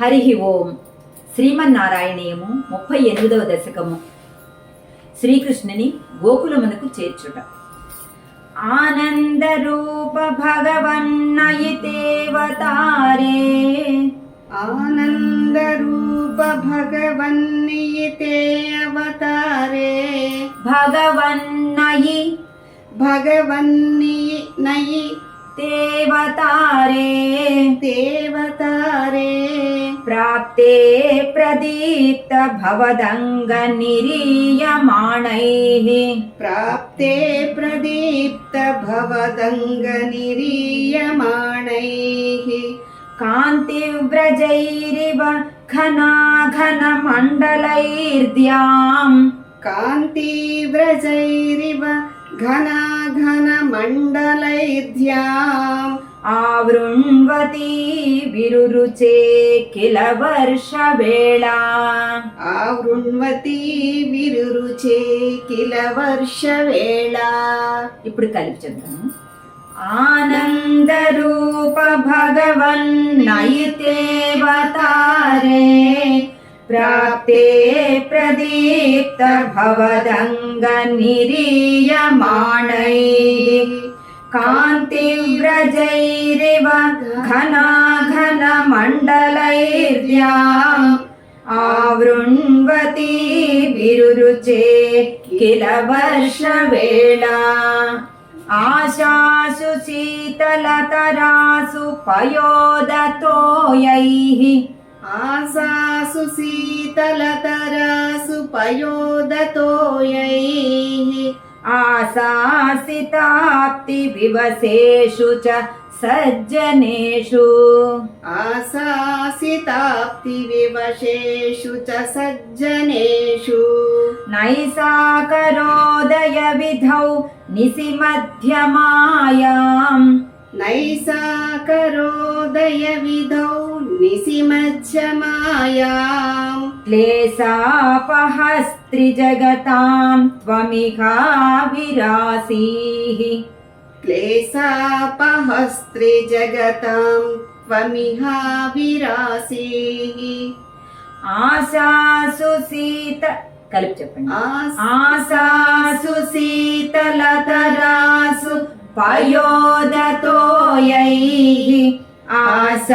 హరి ఓం. శ్రీమన్నారాయణీయము ముప్పై ఎనిమిదవ దశకము. శ్రీకృష్ణుని గోకులమునకు చేర్చుట. ఆనందరూప భగవన్నయితేవతారే ఆనందరూప భగవన్నియతే అవతారే భగవన్నయి భగవన్ని నయి దేవతారే. దేవతారే. प्राप्ते प्रदीप्त भवदङ्गनिरीयमाणैः प्राप्ते प्रदीप्त भवदङ्गनिरीयमाणैः कान्तिव्रजैरिव घनाघनमण्डलैर्द्याम्। कान्तिव्रजैरिव घनघनमण्डलैर्ध्याम् आवृण्वती विरुरुचे किल वर्षवेळा आवृण्वती विरुरुचे किल वर्षवेळा इप्पुडु कलिपि आनन्दरूप भगवन्नयितेवतारे प्राप्ते प्रदीप्तभवदङ्गनिरीयमाणैः कान्तिव्रजैरिव घनाघनमण्डलैर्व्या आवृण्वती विरुरुचे किल वर्षवेला आशासु शीतलतरासु पयोदतोयैः ఆశాసు శీతలతరాసు పయోదతోయైః ఆశాసితాప్తి వివసేషు చ సజ్జనేషు ఆశాసితాప్తి వివశేషు చ సజ్జనేషు నైసాకరోదయ విధౌ నిసి మధ్యమాయాం नैसाकरोदयविधौ निसिमध्यमायाम् क्लेशापहस्त्रिजगतां त्वमिहाविरासीः क्लेशापहस्त्रिजगतां त्वमिहाविरासीः आशासु सीत కలిపి చెప్పండి ఆశాసు శీతలతరాసు పయోదతోయై ఆసాసితాప్తి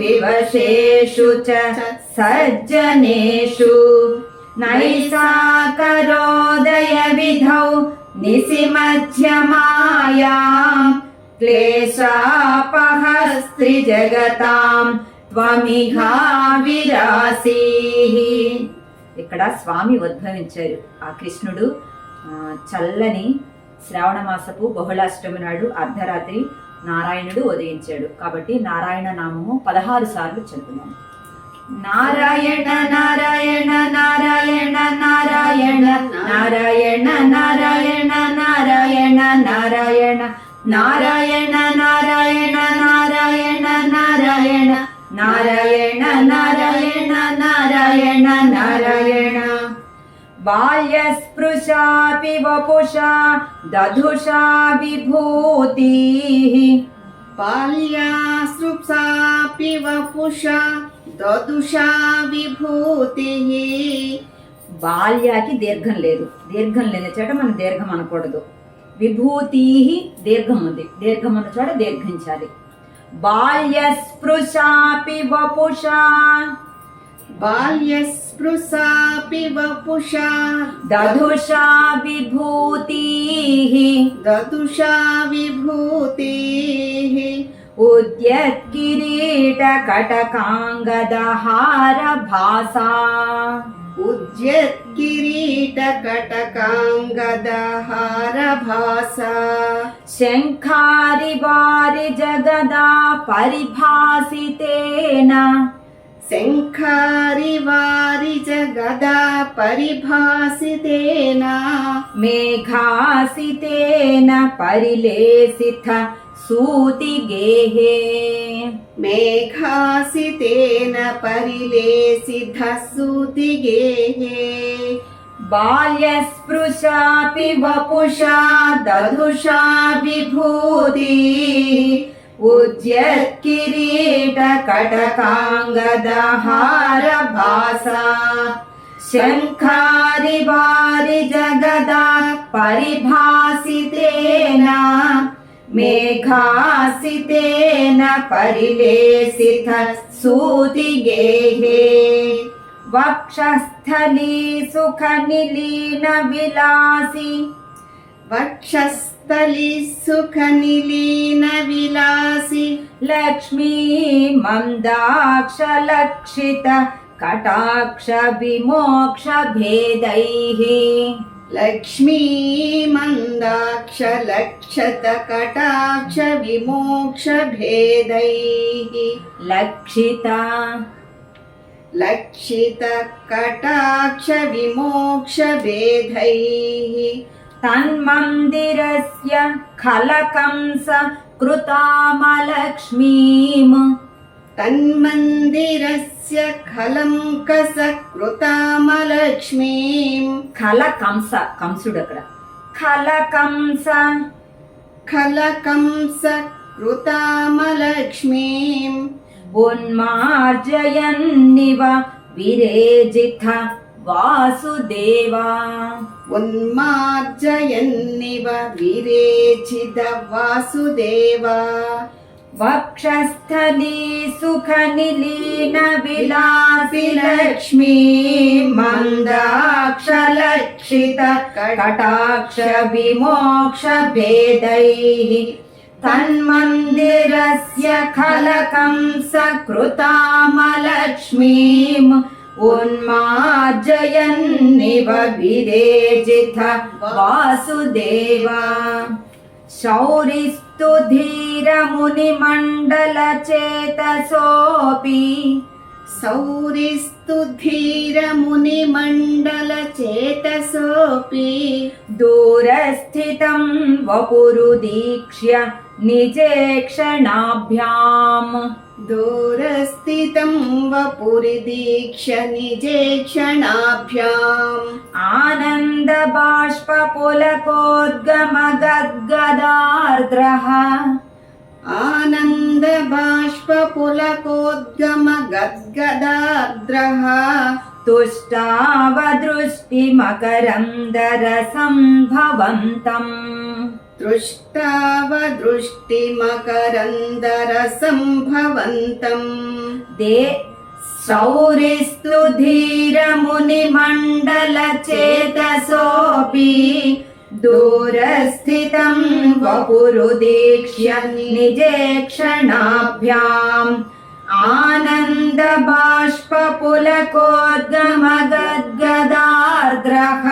వివశేషు చ సజ్జనేషు నైసాకరోదయ విధౌ నిసిమధ్యమాయాం క్లేశాపహస్త్రి జగతాం త్వమిహావిరాసీ ఇక్కడ స్వామి ఉద్భవించారు. ఆ కృష్ణుడు చల్లని శ్రావణ మాసపు బహుళాష్టమి నాడు అర్ధరాత్రి నారాయణుడు ఉదయించాడు. కాబట్టి నారాయణ నామము పదహారు సార్లు చదువుతున్నాం నారాయణ నారాయణ నారాయణ నారాయణ నారాయణ నారాయణ నారాయణ నారాయణ నారాయణ బాల్యస్పృశాపి వపుషా దధుషా విభూతిः బాల్యాసృప్సాపి వపుషా దదుషా విభూతిః బాల్యాకి దీర్ఘం లేదు. దీర్ఘం లేని చోట మనం దీర్ఘం అనకూడదు. విభూతి దీర్ఘం ఉంది. దీర్ఘం ఉన్న చోట దీర్ఘించాలి. వపుషా బాల్యస్పృశాపి వపుషా बाल्यस्पृशापि वपुषा। दधुषा विभूतिः। दधुषा विभूतिः। उद्यत्किरीटकटकाङ्गदहारभासा। उद्यत्किरीटकटकाङ्गदहारभासा। शङ्खारिवारि जगदा परिभासितेन। शङ्खारिवारिज गदा परिभासितेन मेघासितेन परिलेसिथ सूतिगेहे मेघासितेन परिलेसिथ सूतिगेहे बाल्यस्पृशापि वपुषा दधुषा विभूति उद्यत्किरीटकटकाङ्गदहारभासा। शङ्खारि वारि जगदा परिभासितेन मेघासितेन परिवेशितः सुति वक्षस्थली सुखनिलीनविलासि वक्षस्थली सुख निलीन विलासी लक्ष्मी मन्दाक्षलक्षित कटाक्षविमोक्षभेदैः। लक्ष्मी मंदाक्ष लक्षत। कटाक्ष मन्दाक्षलक्षत कटाक्षविमोक्षभेदैः। लक्षिता लक्षितकटाक्षविमोक्षभेदैः तन्मन्दिरस्य खलकंस कृतामलक्ष्मीम् तन्मन्दिरस्य खलङ्कस कृतामलक्ष्मीम् खलकंस कंसुडकड खलकंस खलकंस कृतामलक्ष्मीम् उन्मार्जयन्निव विरेजिथ वासुदेवा उन्मार्जयन्निव विरेचित वासुदेवा वक्षस्थली सुखनिलीन विलासि लक्ष्मी मन्दाक्षलक्षित कटाक्ष विमोक्ष भेदैः तन्मन्दिरस्य खलकं सकृतामलक्ष्मीम् उन्मार्जयन्निव विरेजिथ वासुदेवा शौरिस्तु धीरमुनिमण्डलचेतसोऽपि सौरिस्तु धीरमुनिमण्डलचेतसोऽपि दूरस्थितं वपुरुदीक्ष्य निजेक्षणाभ्याम्। दूरस्थितं वपुरिदीक्ष्य निजेक्षणाभ्याम्। आनन्दबाष्पपुलकोद्गमगद्गदार्द्रः। आनन्दबाष्पपुलकोद्गम गद्गदार्द्रः तुष्टावदृष्टिमकरन्दरसं भवन्तम् दृष्टावदृष्टिमकरन्दरसम्भवन्तम् दे सौरिस्तु धीरमुनिमण्डलचेतसोऽपि दूरस्थितं वपुरुदीक्ष्य निजेक्षणाभ्याम् आनन्दबाष्पपुलकोद्गमगद्गदार्द्रः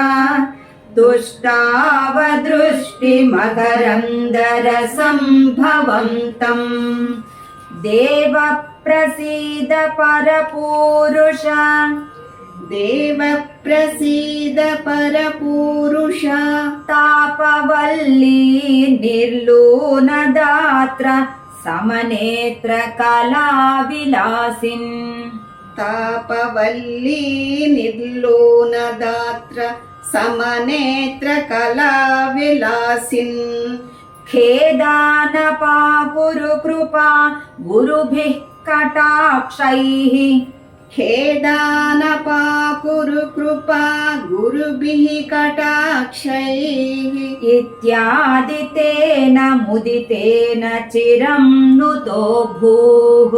तुष्टावदृष्टिमकरन्दरसम्भवन्तम् देवप्रसीद परपूरुष देवप्रसीद परपूरुष तापवल्ली निर्लूनदात्र समनेत्र कलाविलासिन् तापवल्ली निर्लोनदात्र समनेत्र कलाविलासिन् खेदानपाकुरु कृपा गुरुभिः कटाक्षैः खेदानपाकुरु कृपा गुरुभिः कटाक्षैः इत्यादि तेन मुदितेन चिरं नुतो भूः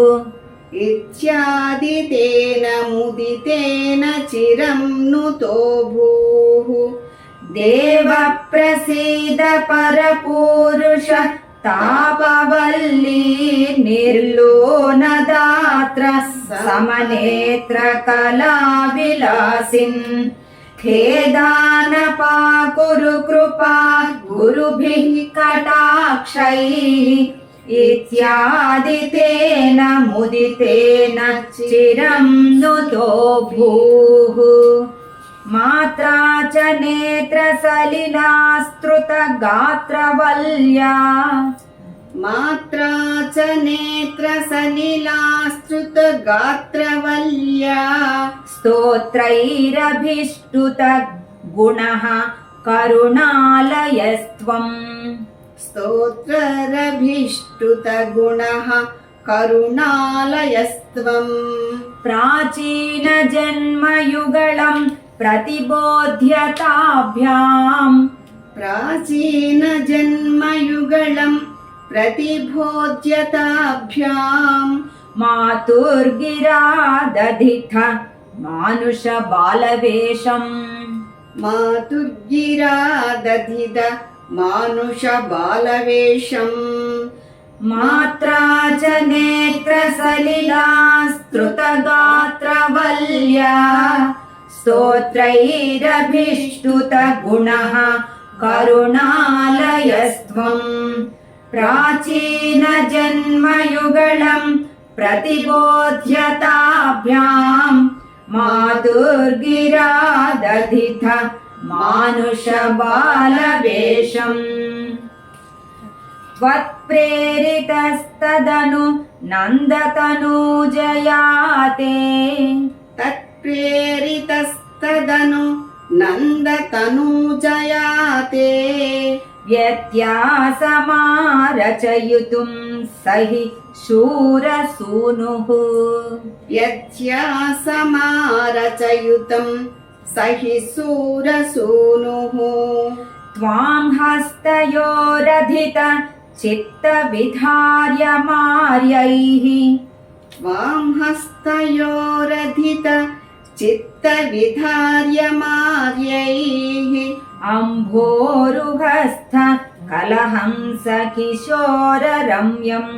इत्यादि तेन मुदितेन चिरं नुतो भूः देवप्रसीद परपूरुष तापवल्ली निर्लोनदात्र समनेत्र कलाविलासिन् खेदानपाकुरु कृपा गुरुभिः कटाक्षैः इत्यादि तेन मुदितेन चिरं नुतो भूः मात्रा च नेत्रसलिलास्तृतगात्रवल्या मात्रा च नेत्रसलिलास्तृतगात्रवल्या स्तोत्रैरभिष्टुत गुणः करुणालयस्त्वम् स्तोत्ररभिष्टुतगुणः करुणालयस्त्वम् प्राचीनजन्मयुगळं प्रतिबोध्यताभ्याम् प्राचीनजन्मयुगळं प्रतिबोध्यताभ्याम् मातुर्गिरादधिथ मानुषबालवेषम्। मातुर्गिरादधिद मानुषबालवेषम्। मात्रा च नेत्रसलिलास्तृतगात्रवल्या स्तोत्रैरभिष्टुतगुणः करुणालयस्त्वम्। प्राचीनजन्मयुगळम् प्रतिबोध्यताभ्याम् मातुर्गिरादधिथ मानुषबालवेषम् त्वत्प्रेरितस्तदनु नन्दतनूजयाते तत्प्रेरितस्तदनु नन्दतनूजयाते व्यत्यासमारचयितुं स हि शूरसूनुः यज्ञासमारचयुतं स हि सूरसूनुः त्वां हस्तयोरधित चित्तविधार्यमार्यैः त्वां हस्तयोरधित चित्तविधार्यमार्यैः अम्भोरुहस्थ कलहंस किशोररम्यम्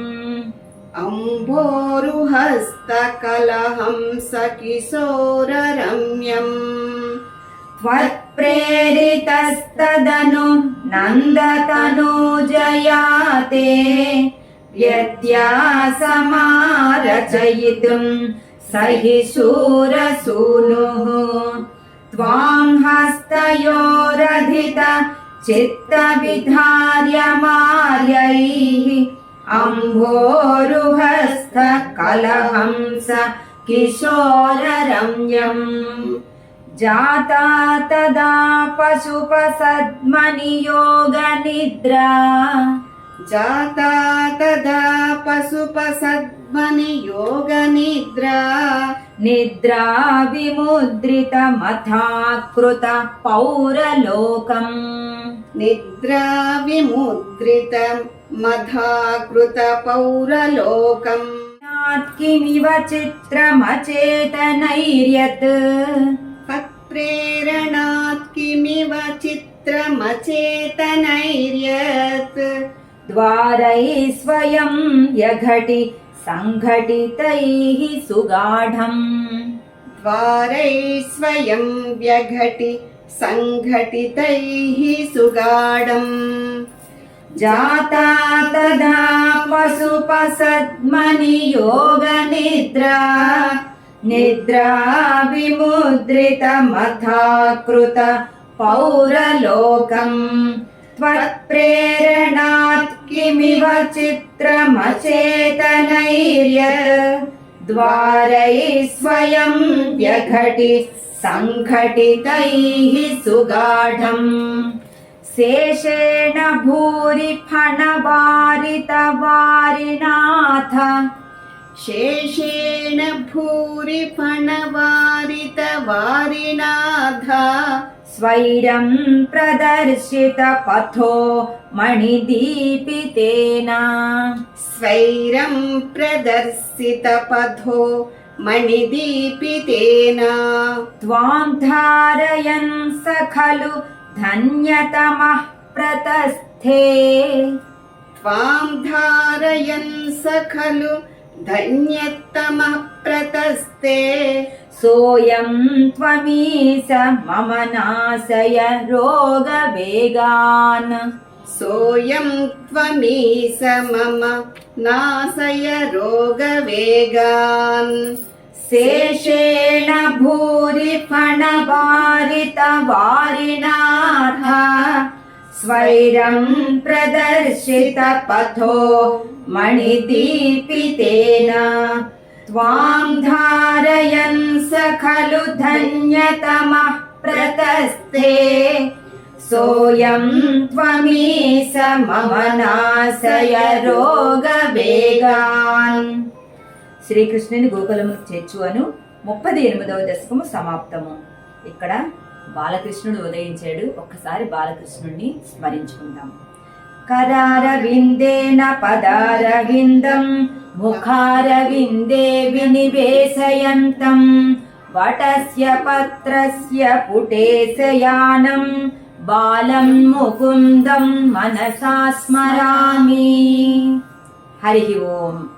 अम्भोरुहस्तकलहंस किशोररम्यम् त्वत्प्रेरितस्तदनु नन्दतनूजयाते व्यत्यासमारचयितुं स हि शूरसूनुः त्वां हस्तयोरधित चित्तविधार्यमार्यैः अम्भोरुहस्थ कलहंस किशोररम्यम् जाता तदा पशुपसद्मनियोगनिद्रा जाता तदा पशुपसद्मनि योगनिद्रा निद्रा विमुद्रितमथा कृत पौरलोकम् निद्रा विमुद्रित मधाकृत पौरलोकम् किमिव चित्रमचेतनैर्यत् तत्प्रेरणात् किमिव चित्रमचेतनैर्यत् द्वारैः स्वयं यघटि सङ्घटितैः सुगाढम् द्वारैः स्वयं व्यघटि सङ्घटितैः सुगाढम् जाता तदा पशुपसद्मनि योगनिद्रा निद्रा विमुद्रितमथा कृत पौरलोकम् त्वत्प्रेरणात् किमिव चित्रमचेतनैर्यत् द्वारैः स्वयं व्यघटि सङ्घटितैः सुगाढम्। शेषेण भूरि फणवारितवारिनाथ। शेषेण भूरि फणवारितवारिनाथ स्वैरं प्रदर्शितपथो मणिदीपितेन स्वैरं प्रदर्शितपथो मणिदीपितेन त्वां धारयन् स खलु धन्यतमः प्रतस्थे त्वां धारयन् स खलु धन्यतमः प्रतस्ते। सोऽयं त्वमीश मम नाशय रोगवेगान्। सोऽयं त्वमीश मम नाशय रोगवेगान्। शेषेण भूरि फणवारितवारिणाथ स्वैरं प्रदर्शितपथो मणिदीपितेन त्वां धारयन् स खलु धन्यतमः प्रतस्ते सोऽयं त्वमीश मम नाशय రోగవేగాన్ శ్రీకృష్ణుని గోకులము చేర్చు అను ముప్పది ఎనిమిదవ దశకము సమాప్తము ఇక్కడ బాలకృష్ణుడు ఉదయించాడు ఒక్కసారి బాలకృష్ణుడిని స్మరించుకుందాం కరారవిందేన పదారవిందం ముఖారవిందే వినివేశయంతం వటస్య పత్రస్య పుటేశయానం బాలం ముకుందం మనసా స్మరామి. హరి ఓం.